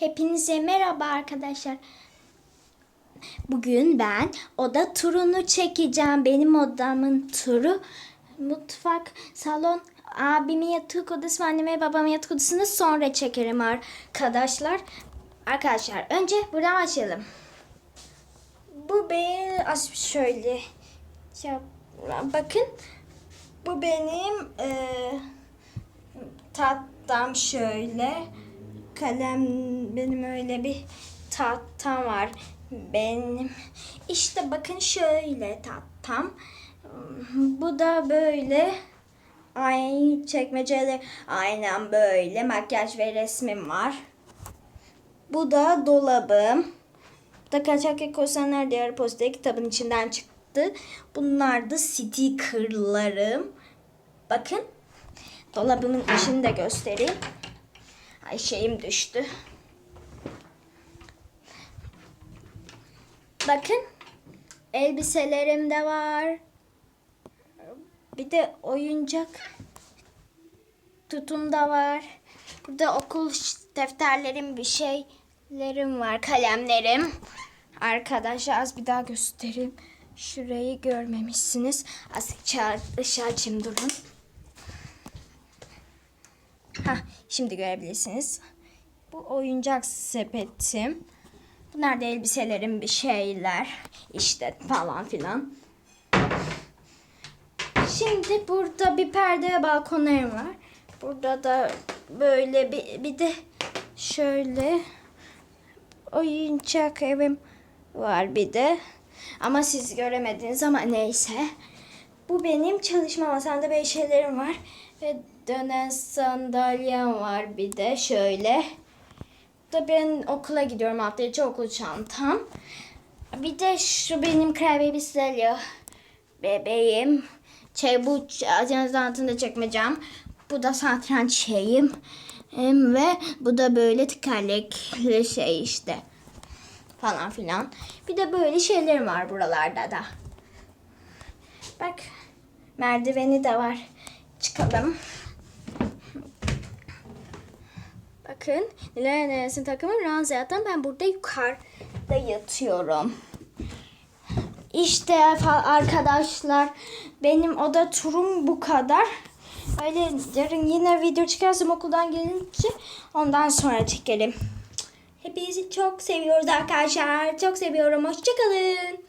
Hepinize merhaba arkadaşlar. Bugün ben oda turunu çekeceğim. Benim odamın turu. Mutfak, salon, abimin yatak odası ve annemin babamın yatak odasını sonra çekerim arkadaşlar. Arkadaşlar önce buradan başlayalım. Bu benim şöyle bakın bu benim eee tahtam şöyle. Kalem benim öyle bir tahtam var. Benim işte bakın şöyle tahtam. Bu da böyle ay çekmeceli aynen böyle makyaj ve resmim var. Bu da dolabım. Bu da Kaçak Korsanlar Diyarı Posta kitabın içinden çıktı. Bunlar da stickerlarım. Bakın. Dolabımın içini de göstereyim. Ay şeyim düştü. Bakın. Elbiselerim de var. Bir de oyuncak tutum da var. Burada okul defterlerim bir şeylerim var. Kalemlerim. Arkadaşlar az bir daha göstereyim. Şurayı görmemişsiniz. Az ışığı açayım durun. Ha, şimdi görebilirsiniz. Bu oyuncak sepetim. Bunlar da elbiselerim bir şeyler. işte falan filan. Şimdi burada bir perde ve balkonlarım var. Burada da böyle bir, bir de şöyle oyuncak evim var bir de. Ama siz göremediniz ama neyse. Bu benim çalışma masamda böyle şeylerim var. Ve dönen sandalyem var bir de şöyle. Da ben okula gidiyorum hafta içi okul çantam. Bir de şu benim Crybaby Stelio bebeğim. Şey bu ajanızın altında çekmeyeceğim. Bu da satranç şeyim. Ve bu da böyle tekerlekli şey işte. Falan filan. Bir de böyle şeylerim var buralarda da. Bak merdiveni de var. Çıkalım. Bakın Nilay Neres'in takımı Ranziyat'tan ben burada yukarıda yatıyorum. İşte arkadaşlar benim oda turum bu kadar. Öyle yarın yine video çıkarsam okuldan gelince ondan sonra çekelim. Hepinizi çok seviyoruz arkadaşlar. Çok seviyorum. Hoşçakalın.